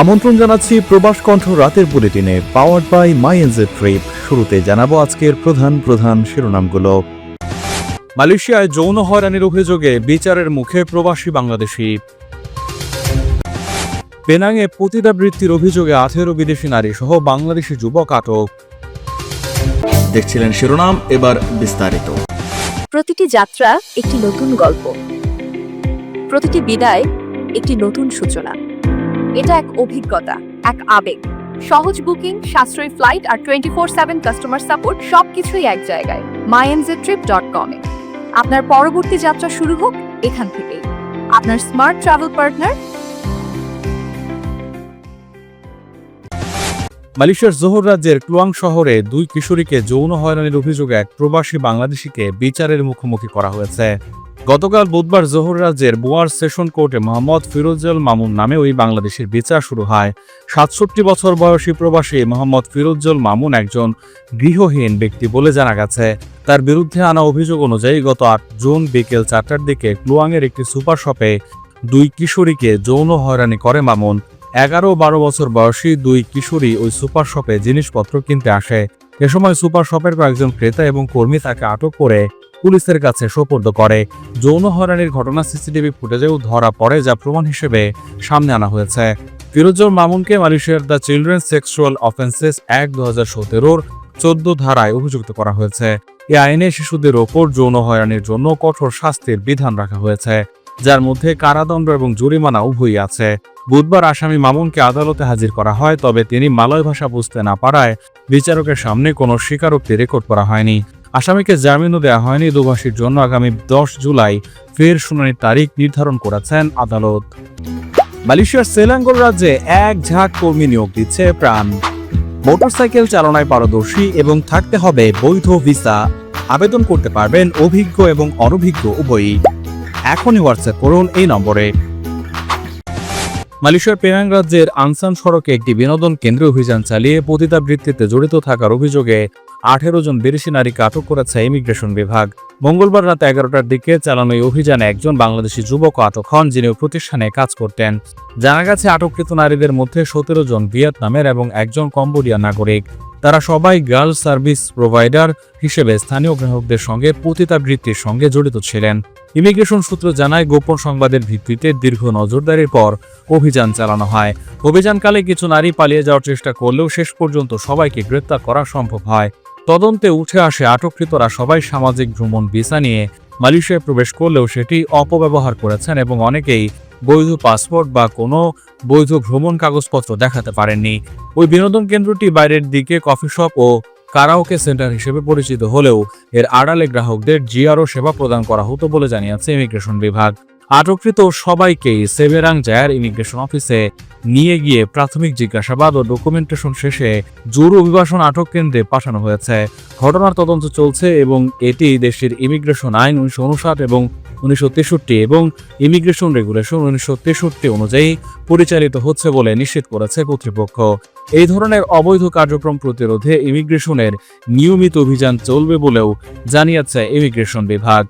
আমন্ত্রণ জানাচ্ছি প্রবাস কণ্ঠ রাতের বুলেটিনে powered by My NJ Trip শুরুতে জানাব আজকের প্রধান প্রধান শিরোনামগুলো। মালয়েশিয়ায় যৌন হয়রানির অভিযোগে বিচারের মুখে প্রবাসী বাংলাদেশি। পেনাংয়ে পতিতাবৃত্তির অভিযোগে আঠেরো বিদেশি নারী সহ বাংলাদেশি যুবক আটক। দেখছিলেন শিরোনাম এবার বিস্তারিত। প্রতিটি যাত্রা একটি নতুন গল্প। প্রতিটি বিদায় একটি নতুন সূচনা। এটা এক অভিজ্ঞতা, এক আবেগ। সহজ বুকিং, সাশ্রয়ী ফ্লাইট আর twenty four seven customer support সবকিছুই এক জায়গায়। মাইএনজে ট্রিপ ডট কমে আপনার পরবর্তী যাত্রা শুরু হোক এখান থেকেই। আপনার স্মার্ট ট্রাভেল পার্টনার মালয়েশিয়ার জোহর রাজ্যের ক্লুয়াং শহরে দুই কিশোরীকে যৌন হয়রানির অভিযোগে এক প্রবাসী বাংলাদেশিকে বিচারের মুখোমুখি করা হয়েছে। গতকাল বুধবার জোহর রাজ্যের বুয়ার সেশন কোর্টে মোহাম্মদ ফিরোজল মামুন নামে ওই বাংলাদেশের বিচার শুরু হয়। সাতষট্টি বছর বয়সী প্রবাসী মোহাম্মদ ফিরোজ্জল মামুন একজন গৃহহীন ব্যক্তি বলে জানা গেছে। তার বিরুদ্ধে আনা অভিযোগ অনুযায়ী গত আট জুন বিকেল চারটার দিকে ক্লুয়াংয়ের একটি সুপার শপে দুই কিশোরীকে যৌন হয়রানি করে মামুন। এগারো বারো বছর বয়সী দুই কিশোরী ওই সুপার শপে জিনিসপত্র কিনতে আসে। এ সময় সুপার শপের কয়েকজন ক্রেতা এবং কর্মী তাকে আটক করে পুলিশের কাছে সোপর্দ করে। যৌন হয়রানির ঘটনা সিসিটিভি ফুটেজেও ধরা পড়ে যা প্রমাণ হিসেবে সামনে আনা হয়েছে। ফিরোজর মামুনকে মালয়েশিয়ার দ্য চিলড্রেন সেক্সুয়াল অফেন্সেস এক দু হাজার সতেরোর চোদ্দ ধারায় অভিযুক্ত করা হয়েছে। এই আইনে শিশুদের ওপর যৌন হয়রানির জন্য কঠোর শাস্তির বিধান রাখা হয়েছে, যার মধ্যে কারাদণ্ড এবং জরিমানা উভয়ই আছে। বুধবার আসামি মামুনকে আদালতে হাজির করা হয়, তবে তিনি মালয় ভাষা বুঝতে না পারায় বিচারকের সামনে কোনো স্বীকারোক্তি রেকর্ড করা হয়নি। আসামিকে জামিনও দেওয়া হয়নি। দুভাষীর জন্য আগামী দশ জুলাই ফের শুনানির তারিখ নির্ধারণ করেছেন আদালত। মালয়েশিয়ার সেলাঙ্গোর রাজ্যে এক ঝাঁক কর্মী নিয়োগ দিচ্ছে প্রাণ। মোটরসাইকেল চালনায় পারদর্শী এবং থাকতে হবে বৈধ ভিসা। আবেদন করতে পারবেন অভিজ্ঞ এবং অনভিজ্ঞ উভয়ই। এখনই হোয়াটসঅ্যাপ করুন এই নম্বরে। মালয়েশিয়ার পেনাং রাজ্যের আনসান সড়কে একটি বিনোদন কেন্দ্রে অভিযান চালিয়ে পতিতাবৃত্তিতে জড়িত থাকার অভিযোগে আঠেরো জন বিদেশি নারীকে আটক করেছে ইমিগ্রেশন বিভাগ। মঙ্গলবার রাত এগারোটার দিকে চালানো অভিযানে একজন বাংলাদেশি যুবক আটক হন, যিনি প্রতিষ্ঠানে কাজ করতেন। জানা গেছে, আটককৃত নারীদের মধ্যে সতেরো জন ভিয়েতনামের এবং একজন কম্বোডিয়া নাগরিক। তারা সবাই গার্ল সার্ভিস প্রোভাইডার হিসেবে স্থানীয় গ্রাহকদের সঙ্গে পতিতাবৃত্তির সঙ্গে জড়িত ছিলেন। ইমিগ্রেশন সূত্র জানায়, গোপন সংবাদের ভিত্তিতে দীর্ঘ নজরদারির পর অভিযান চালানো হয়। অভিযানকালে কিছু নারী পালিয়ে যাওয়ার চেষ্টা করলেও শেষ পর্যন্ত সবাইকে গ্রেপ্তার করা সম্ভব হয়। তদন্তে উঠে আসে আটককৃতরা সবাই সামাজিক ভ্রমণ ভিসা নিয়ে মালয়েশিয়ায় প্রবেশ করলেও সেটি অপব্যবহার করেছেন এবং অনেকেই বৈধ পাসপোর্ট বা কোনো বৈধ ভ্রমণ কাগজপত্র দেখাতে পারেননি। ওই বিনোদন কেন্দ্রটি বাইরের দিকে কফি শপ ও কারাওকে সেন্টার হিসেবে পরিচিত হলেও এর আড়ালে গ্রাহকদের জিআরও সেবা প্রদান করা হতো বলে জানিয়েছে ইমিগ্রেশন বিভাগ। আটককৃত সবাইকেই সেবেরাং জায়ার ইমিগ্রেশন অফিসে নিয়ে গিয়ে প্রাথমিক জিজ্ঞাসাবাদ ও ডকুমেন্টেশন শেষে জোর অভিবাসন আটক কেন্দ্রে পাঠানো হয়েছে। ঘটনার তদন্ত চলছে এবং এটি দেশের ইমিগ্রেশন আইন উনিশশো উনষাট এবং উনিশশো তেষট্টি এবং ইমিগ্রেশন রেগুলেশন উনিশশো তেষট্টি অনুযায়ী পরিচালিত হচ্ছে বলে নিশ্চিত করেছে কর্তৃপক্ষ। এই ধরনের অবৈধ কার্যক্রম প্রতিরোধে ইমিগ্রেশনের নিয়মিত অভিযান চলবে বলেও জানিয়েছে ইমিগ্রেশন বিভাগ।